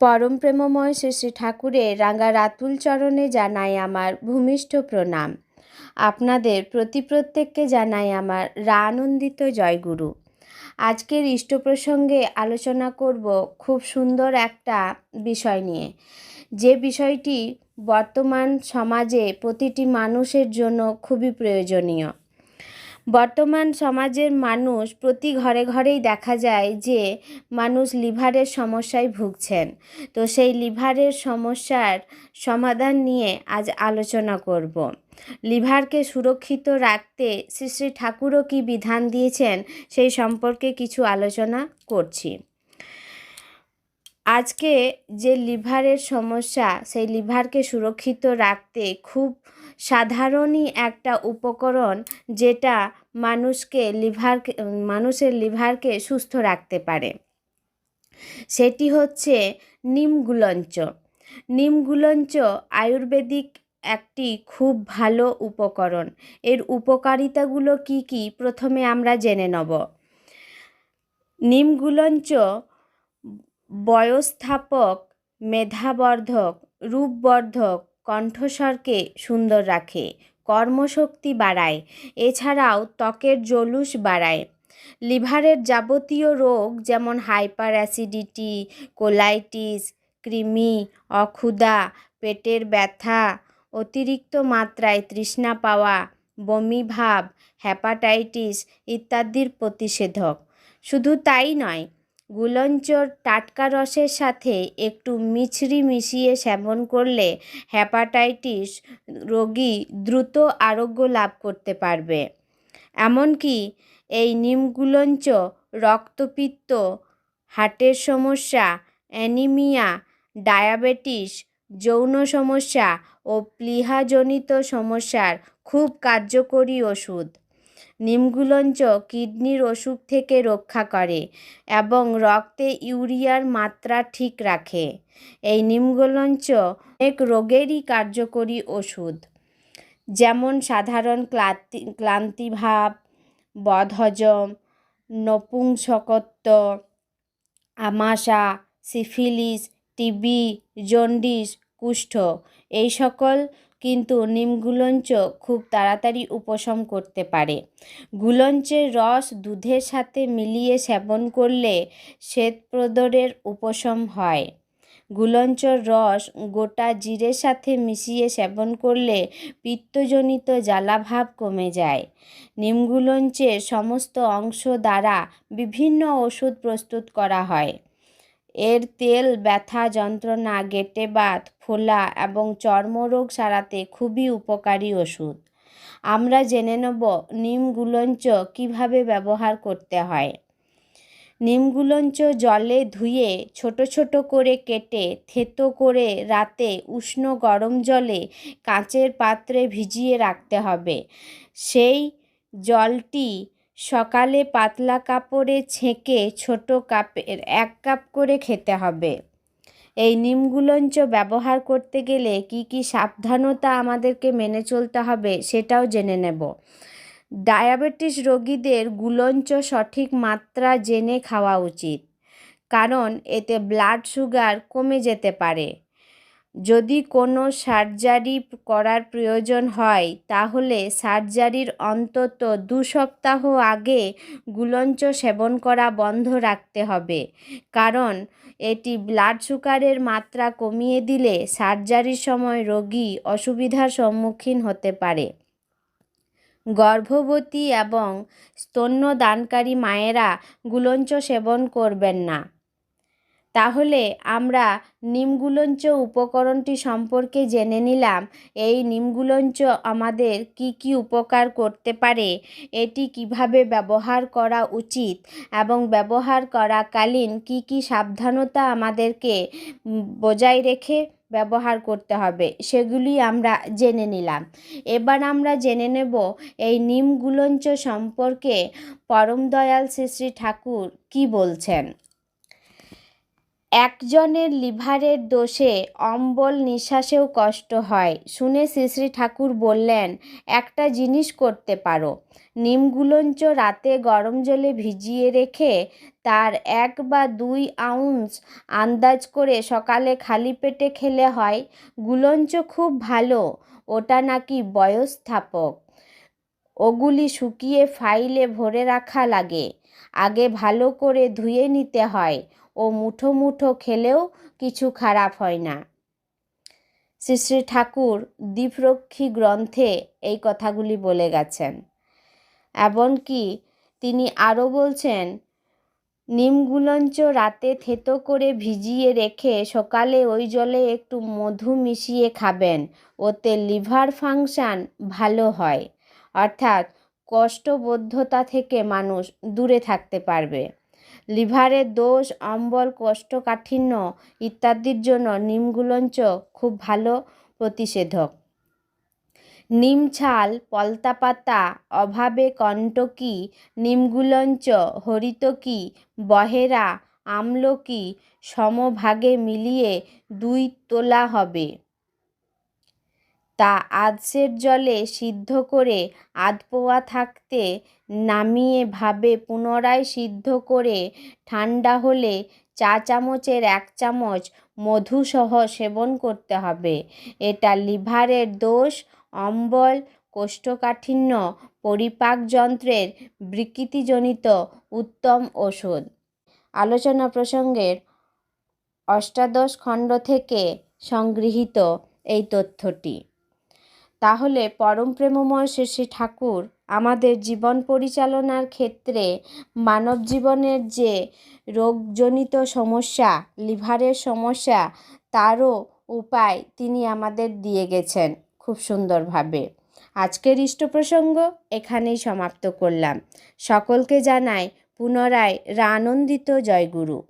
পরম প্রেমময় শ্রী শ্রী ঠাকুরের রাঙ্গা রাতুল চরণে জানাই আমার ভূমিষ্ঠ প্রণাম। আপনাদের প্রতি প্রত্যেককে জানাই আমার রানন্দিত জয়গুরু। আজকের ইষ্ট প্রসঙ্গে আলোচনা করব খুব সুন্দর একটা বিষয় নিয়ে। যে বিষয়টি বর্তমান সমাজে প্রতিটি মানুষের জন্য খুবই প্রয়োজনীয়। বর্তমান সমাজের মানুষ প্রতি ঘরে ঘরেই দেখা যায় যে মানুষ লিভারের সমস্যায় ভুগছেন। তো সেই লিভারের সমস্যার সমাধান নিয়ে আজ আলোচনা করব। লিভারকে সুরক্ষিত রাখতে শ্রী শ্রী ঠাকুরও কী বিধান দিয়েছেন সেই সম্পর্কে কিছু আলোচনা করছি। আজকে যে লিভারের সমস্যা, সেই লিভারকে সুরক্ষিত রাখতে খুব সাধারণই একটা উপকরণ যেটা মানুষকে লিভার মানুষের লিভারকে সুস্থ রাখতে পারে। সেটি হচ্ছে নিমগুলঞ্চ নিমগুলঞ্চ আয়ুর্বেদিক একটি খুব ভালো উপকরণ। এর উপকারিতাগুলো কি কি? প্রথমে আমরা জেনে নেব। নিমগুলঞ্চ বয়স্থাপক, মেধাবর্ধক, রূপবর্ধক কণ্ঠস্বরকে সুন্দর রাখে, কর্মশক্তি বাড়ায়, এছাড়াও ত্বকের জলুস বাড়ায়। লিভারের যাবতীয় রোগ যেমন হাইপার অ্যাসিডিটি, কোলাইটিস, কৃমি, অক্ষুদা, পেটের ব্যথা, অতিরিক্ত মাত্রায় তৃষ্ণা পাওয়া, বমি ভাব হ্যাপাটাইটিস ইত্যাদির প্রতিষেধক। শুধু তাই নয় গুলঞ্চর টাটকা রসের সাথে একটু মিছরি মিশিয়ে সেবন করলে হ্যাপাটাইটিস রোগী দ্রুত আরোগ্য লাভ করতে পারবে। এমনকি এই নিমগুলঞ্চ রক্তপিত্ত, হার্টের সমস্যা, অ্যানিমিয়া, ডায়াবেটিস, যৌন সমস্যা ও প্লিহাজনিত সমস্যার খুব কার্যকরী ওষুধ। নিমগুলঞ্চ কিডনির অসুখ থেকে রক্ষা করে এবং রক্তে ইউরিয়ার মাত্রা ঠিক রাখে। এই নিমগুলঞ্চ অনেক রোগেরই কার্যকরী ওষুধ। যেমন সাধারণ ক্লান্তি, ক্লান্তিভাব, বদহজম, নপুংসকত্ব, আমাশা, সিফিলিস, টিবি, জন্ডিস, কুষ্ঠ, এই সকল কিন্তু নিমগুলঞ্চ খুব তাড়াতাড়ি উপশম করতে পারে। গুলঞ্চের রস দুধের সাথে মিলিয়ে সেবন করলে শ্বেতপ্রদরের উপশম হয়। গুলঞ্চর রস গোটা জিরের সাথে মিশিয়ে সেবন করলে পিত্তজনিত জ্বালাভাব কমে যায়। নিমগুলঞ্চের সমস্ত অংশ দ্বারা বিভিন্ন ওষুধ প্রস্তুত করা হয়। এর তেল, ব্যথা, যন্ত্রণা, গেটে বাত, ফোলা এবং চর্মরোগ সারাতে খুবই উপকারী ওষুধ। আমরা জেনে নেব নিমগুলঞ্চ কীভাবে ব্যবহার করতে হয়। নিমগুলঞ্চ জলে ধুয়ে ছোট ছোট করে কেটে, থেতো করে রাতে উষ্ণ গরম জলে কাঁচের পাত্রে ভিজিয়ে রাখতে হবে। সেই জলটি সকালে পাতলা কাপড়ে ছেঁকে ছোট কাপের এক কাপ করে খেতে হবে। এই নিমগুলঞ্চ ব্যবহার করতে গেলে কি কি সাবধানতা আমাদেরকে মেনে চলতে হবে সেটাও জেনে নেব। ডায়াবেটিস রোগীদের গুলঞ্চ সঠিক মাত্রা জেনে খাওয়া উচিত, কারণ এতে ব্লাড সুগার কমে যেতে পারে। যদি কোনো সার্জারি করার প্রয়োজন হয়, তাহলে সার্জারির অন্তত দু সপ্তাহ আগে গুলঞ্চ সেবন করা বন্ধ রাখতে হবে। কারণ, এটি ব্লাড সুগারের মাত্রা কমিয়ে দিলে সার্জারির সময় রোগী অসুবিধার সম্মুখীন হতে পারে। গর্ভবতী এবং স্তন্যদানকারী মায়েরা গুলঞ্চ সেবন করবেন না। তাহলে আমরা নিমগুলঞ্চ উপকরণটি সম্পর্কে জেনে নিলাম। এই নিমগুলঞ্চ আমাদের কি কি উপকার করতে পারে? এটি কীভাবে ব্যবহার করা উচিত? এবং ব্যবহার করাকালীন কি কি সাবধানতা আমাদেরকে বজায় রেখে ব্যবহার করতে হবে, সেগুলি আমরা জেনে নিলাম। এবার আমরা জেনে নেব এই নিমগুলঞ্চ সম্পর্কে পরম দয়াল শ্রী শ্রী ঠাকুর কি বলছেন। একজনের লিভারের দোষে অম্বল নিঃশ্বাসেও কষ্ট হয়। শুনে শ্রী ঠাকুর বললেন, একটা জিনিস করতে পারো। নিমগুলঞ্চ রাতে গরম জলে ভিজিয়ে রেখে তার এক বা দুই আউন্স আন্দাজ করে সকালে খালি পেটে খেলে হয়। গুলঞ্চ খুব ভালো, ওটা নাকি বয়স্থাপক। ওগুলি শুকিয়ে ফাইলে ভরে রাখা লাগে। আগে ভালো করে ধুয়ে নিতে হয়। ও মুঠো মুঠো খেলেও কিছু খারাপ হয় না। শ্রী শ্রী ঠাকুর দ্বীপরক্ষী গ্রন্থে এই কথাগুলি বলে গেছেন। এমনকি তিনি আরও বলছেন, নিমগুলঞ্চ রাতে থেতো করে ভিজিয়ে রেখে সকালে ওই জলে একটু মধু মিশিয়ে খাবেন, ওতে লিভার ফাংশান ভালো হয়। অর্থাৎ কষ্টবদ্ধতা থেকে মানুষ দূরে থাকতে পারবে। লিভারের দোষ অম্বল কোষ্ঠকাঠিন্য ইত্যাদির জন্য নিমগুলঞ্চ খুব ভালো প্রতিষেধক। নিম ছাল পলতা পাতা অভাবে কণ্টকি, নিমগুলঞ্চ, হরিতকি, বহেরা, আমলকি সমভাগে মিলিয়ে দুই তোলা হবে। তা আধসের জলে সিদ্ধ করে আধপোয়া থাকতে নামিয়ে ভাবে পুনরায় সিদ্ধ করে ঠান্ডা হলে চা চামচের এক চামচ মধুসহ সেবন করতে হবে। এটা লিভারের দোষ, অম্বল, কোষ্ঠকাঠিন্য, পরিপাক যন্ত্রের বিকৃতিজনিত উত্তম ওষুধ। আলোচনা প্রসঙ্গের অষ্টাদশ খণ্ড থেকে সংগৃহীত এই তথ্যটি। তাহলে পরম প্রেমময় ঠাকুর আমাদের জীবন পরিচালনার ক্ষেত্রে মানব জীবনের যে রোগজনিত সমস্যা, লিভারের সমস্যা, তারও উপায় তিনি আমাদের দিয়ে গেছেন খুব সুন্দরভাবে। আজকের ইষ্ট প্রসঙ্গ এখানেই সমাপ্ত করলাম। সকলকে জানাই পুনরায় রানন্দিত জয়গুরু।